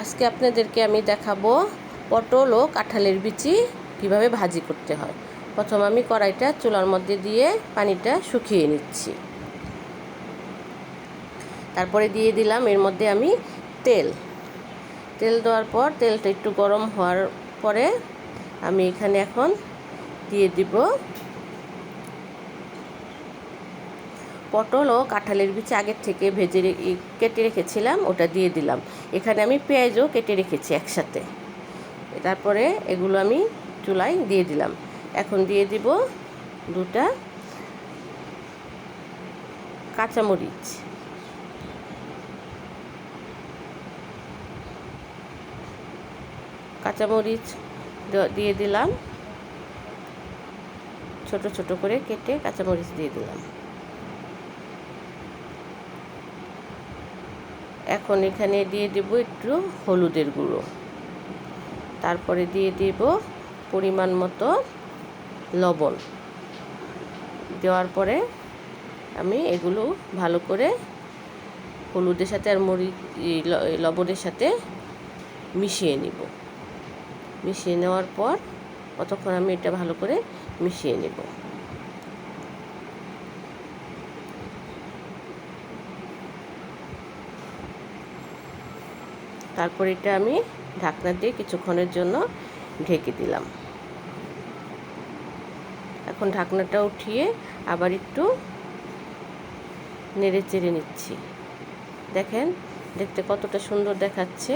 আজকে আপনাদেরকে আমি দেখাবো পটল ও কাঁঠালের বিচি কীভাবে ভাজি করতে হয়। প্রথম আমি কড়াইটা চুলার মধ্যে দিয়ে পানিটা শুকিয়ে নিচ্ছি। তারপরে দিয়ে দিলাম এর মধ্যে আমি তেল। তেল দেওয়ার পর তেলটা একটু গরম হওয়ার পরে আমি এখানে এখন দিয়ে দিব পটল ও কাঁঠালের বিচি আগের থেকে ভেজে কেটে রেখেছিলাম, ওটা দিয়ে দিলাম। এখানে আমি পেঁয়াজও কেটে রেখেছি একসাথে। তারপরে এগুলো আমি চুলায় দিয়ে দিলাম। এখন দিয়ে দিব দুটা কাঁচামরিচ। কাঁচামরিচ দিয়ে দিলাম। ছোট ছোট করে কেটে কাঁচামরিচ দিয়ে দিলাম। এখন এখানে দিয়ে দেব একটু হলুদের গুঁড়ো। তারপরে দিয়ে দেব পরিমাণ মতো লবণ। দেওয়ার পরে আমি এগুলো ভালো করে হলুদের সাথে আর ল- লবণের সাথে মিশিয়ে নিব। মিশিয়ে নেওয়ার পর কতক্ষণ আমি এটা ভালো করে মিশিয়ে নেব। তারপর এটা আমি ঢাকনা দিয়ে কিছুক্ষণের জন্য ঢেকে দিলাম। এখন ঢাকনাটা উঠিয়ে আবার একটু নেড়ে চেড়ে নিচ্ছি। দেখেন, দেখতে কতটা সুন্দর দেখাচ্ছে।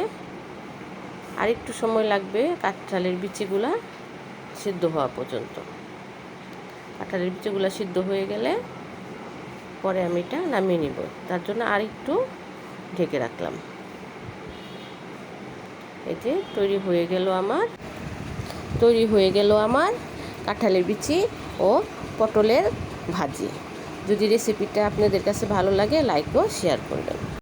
আর একটু সময় লাগবে কাঁঠালের বিচিগুলা সিদ্ধ হওয়া পর্যন্ত। কাঁঠালের বিচিগুলা সিদ্ধ হয়ে গেলে পরে আমি এটা নামিয়ে নিব। তার জন্য আর একটু ঢেকে রাখলাম। যে তৈরি হয়ে গেল আমার। তৈরি হয়ে গেল আমার কাঁঠালের বিচি ও পটলের ভাজি। যদি রেসিপিটা আপনাদের কাছে ভালো লাগে লাইক ও শেয়ার করবেন।